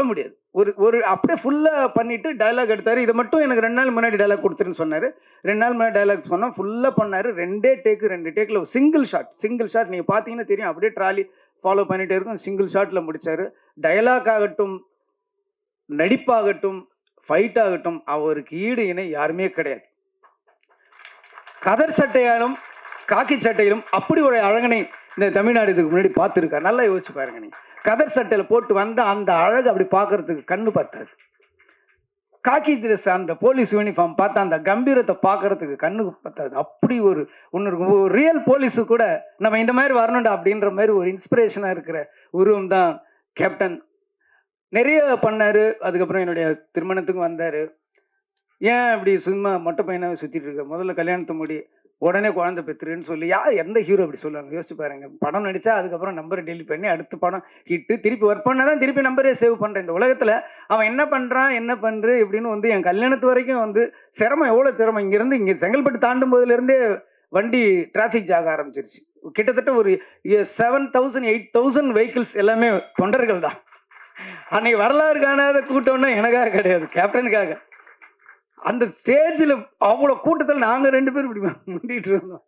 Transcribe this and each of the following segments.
சொல்ல முடியாது. ஒரு ஒரு அப்படியே ஃபுல்லாக பண்ணிட்டு டயலாக் எடுத்தார். இதை மட்டும் எனக்கு ரெண்டு நாள் முன்னாடி டைலாக் கொடுத்துருன்னு சொன்னார். ரெண்டு நாள் முன்னாடி டயலாக் சொன்னால் ஃபுல்லாக பண்ணார். ரெண்டே டேக்கு ரெண்டு டேக்கில் சிங்கிள் ஷாட் சிங்கிள் ஷாட் நீங்கள் பார்த்தீங்கன்னா தெரியும். அப்படியே ட்ராலி ஃபாலோ பண்ணிகிட்டே இருக்கும். சிங்கிள் ஷாட்டில் முடிச்சாரு. டயலாக் ஆகட்டும் நடிப்பாகட்டும் ஃபைட் ஆகட்டும் அவருக்கு ஈடு இணை யாருமே கிடையாது. கதர் சட்டையாலும் காக்கி சட்டையிலும் அப்படி ஒரு அழகனை இந்த தமிழ்நாடு இதுக்கு முன்னாடி பார்த்துருக்கா? நல்லா யோசிச்சு பாருங்க நீங்கள் கதர் சட்டையில் போட்டு வந்த அந்த அழகு அப்படி பார்க்கறதுக்கு கண்ணு பத்தாது. காக்கி ட்ரெஸ் அந்த போலீஸ் யூனிஃபார்ம் பார்த்தா அந்த கம்பீரத்தை பார்க்கறதுக்கு கண்ணுக்கு பத்தாது. அப்படி ஒரு ஒன்று இருக்கும். ஒரு ரியல் போலீஸு கூட நம்ம இந்த மாதிரி வரணும்டா அப்படின்ற மாதிரி ஒரு இன்ஸ்பிரேஷனாக இருக்கிற உருவம் தான் கேப்டன் நிறைய பண்ணாரு. அதுக்கப்புறம் என்னுடைய திருமணத்துக்கும் வந்தார். ஏன் இப்படி சும்மா மொட்டை பையனாக சுற்றிட்டு இருக்க? முதல்ல கல்யாணத்தை முடி உடனே குழந்தை பெற்றுன்னு சொல்லி யார் எந்த ஹீரோ அப்படி சொல்லுவாங்க? யோசிச்சு பாருங்க. படம் நடிச்சா அதுக்கப்புறம் நம்பரை டெலிட் பண்ணி அடுத்த படம் ஹிட்டு திருப்பி ஒர்க் பண்ணால் தான் திருப்பி நம்பரே சேவ் பண்ணுறேன் இந்த உலகத்தில் அவன் என்ன பண்ணுறான் என்ன பண்ணுற இப்படின்னு வந்து என் கல்யாணத்து வரைக்கும் வந்து சிரமம் எவ்வளோ சிரமம்? இங்கேருந்து இங்கே செங்கல்பட்டு தாண்டும் போதுலேருந்தே வண்டி டிராஃபிக் ஜாக ஆரம்பிச்சிருச்சு. கிட்டத்தட்ட ஒரு seven thousand eight thousand vehicles எல்லாமே தொண்டர்கள் தான். அன்னைக்கு வரலாறு காணாத கூட்டம்னா எனக்காக கிடையாது கேப்டனுக்காக அந்த ஸ்டேஜில் அவ்வளோ கூட்டத்தில் நாங்கள் ரெண்டு பேரும் இப்படி முண்டிட்டு இருந்தோம்.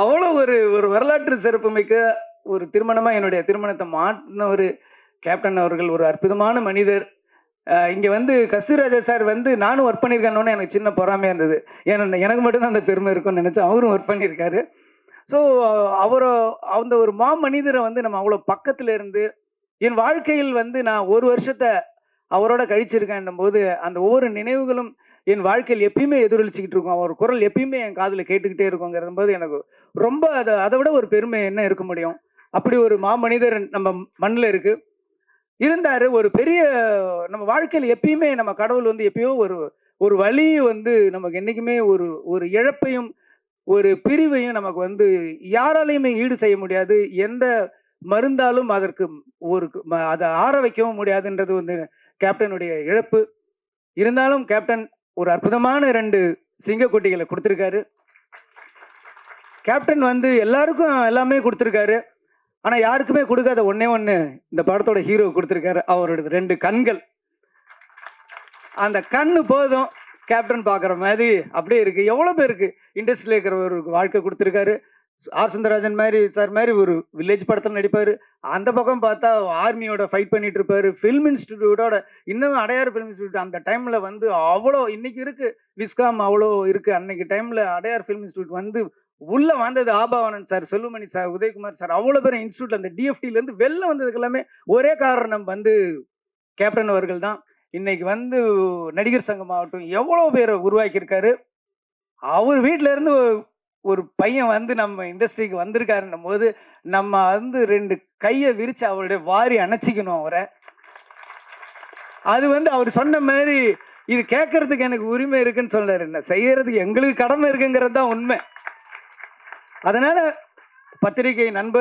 அவ்வளோ ஒரு ஒரு வரலாற்று சிறப்புமிக்க ஒரு திருமணமாக என்னுடைய திருமணத்தை மாட்டின ஒரு கேப்டன் அவர்கள் ஒரு அற்புதமான மனிதர். இங்கே வந்து கஸ்தூராஜா சார் வந்து நானும் ஒர்க் பண்ணியிருக்கேன்னு எனக்கு சின்ன பொறாமையாக இருந்தது. ஏன்னா எனக்கு மட்டும்தான் அந்த பெருமை இருக்கும்னு நினச்சி அவரும் ஒர்க் பண்ணியிருக்காரு. ஸோ அவரை அந்த ஒரு மா மனிதரை வந்து நம்ம அவ்வளோ பக்கத்தில் இருந்து என் வாழ்க்கையில் வந்து நான் ஒரு வருஷத்தை அவரோட கழிச்சிருக்கேன் போது அந்த ஒவ்வொரு நினைவுகளும் என் வாழ்க்கையில் எப்பயுமே எதிரொலிச்சுக்கிட்டு இருக்கும். அவர் குரல் எப்பயுமே என் காதில் கேட்டுக்கிட்டே இருக்குங்கிற போது எனக்கு ரொம்ப அதை அதை விட ஒரு பெருமை என்ன இருக்க முடியும்? அப்படி ஒரு மாமனிதர் நம்ம மண்ணில் இருக்கு. இருந்தார் ஒரு பெரிய நம்ம வாழ்க்கையில் எப்பயுமே நம்ம கடவுள் வந்து எப்பயோ ஒரு ஒரு வழி வந்து நமக்கு என்றைக்குமே ஒரு ஒரு இழப்பையும் ஒரு பிரிவையும் நமக்கு வந்து யாராலையுமே ஈடு செய்ய முடியாது. எந்த மருந்தாலும் அதற்கு ஒரு ம- அதை ஆற வைக்கவும் முடியாதுன்றது வந்து கேப்டனுடைய இழப்பு. இருந்தாலும் கேப்டன் ஒரு அற்புதமான ரெண்டு சிங்கக்குட்டிகளை கொடுத்துருக்காரு. கேப்டன் வந்து எல்லாருக்கும் எல்லாமே கொடுத்துருக்காரு. ஆனால் யாருக்குமே கொடுக்காத ஒன்னே ஒன்று இந்த படத்தோட ஹீரோ கொடுத்துருக்காரு. அவரோட ரெண்டு கண்கள். அந்த கண்ணு போதும் கேப்டன் பார்க்குற மாதிரி அப்படியே இருக்குது எவ்வளோ பேருக்கு இண்டஸ்ட்ரியில் இருக்கிறவருக்கு வாழ்க்கை கொடுத்துருக்காரு. ஆர் சுந்தரராஜன் மாதிரி சார் மாதிரி ஒரு வில்லேஜ் படத்தில் நடிப்பார். அந்த பக்கம் பார்த்தா ஆர்மியோட ஃபைட் பண்ணிட்டு இருப்பார் ஃபில்ம் இன்ஸ்டிடியூட்டோட இன்னும் அடையார் ஃபிலிம் இன்ஸ்டியூட் அந்த டைமில் வந்து அவ்வளோ இன்னைக்கு இருக்கு. விஸ்காம் அவ்வளோ இருக்கு. அன்னைக்கு டைமில் அடையார் ஃபிலிம் இன்ஸ்டியூட் வந்து உள்ள வந்தது Abavanan sir Chellumani sir Udayakumar sir. அவ்வளோ பேர் இன்ஸ்டியூட் அந்த டிஎஃப்டிலேருந்து வெளில வந்ததுக்கு எல்லாமே ஒரே காரணம் வந்து கேப்டன் அவர்கள் தான். இன்னைக்கு வந்து நடிகர் சங்கம் ஆகட்டும் எவ்வளோ பேரை உருவாக்கியிருக்காரு. அவர் வீட்டிலேருந்து இருந்து ஒரு- பையன் வந்து நம்ம இண்டஸ்ட்ரிக்கு வந்திருக்காருன்னும் போது நம்ம வந்து ரெண்டு கையை விரிச்சு அவருடைய வாரி அணைச்சிக்கணும் அவரை. அது வந்து அவர் சொன்ன மாதிரி இது கேட்கறதுக்கு எனக்கு உரிமை இருக்குன்னு சொல்லாரு என்ன செய்யறதுக்கு எங்களுக்கு கடமை இருக்குங்கிறது தான் உண்மை. அதனால பத்திரிகை நண்பர்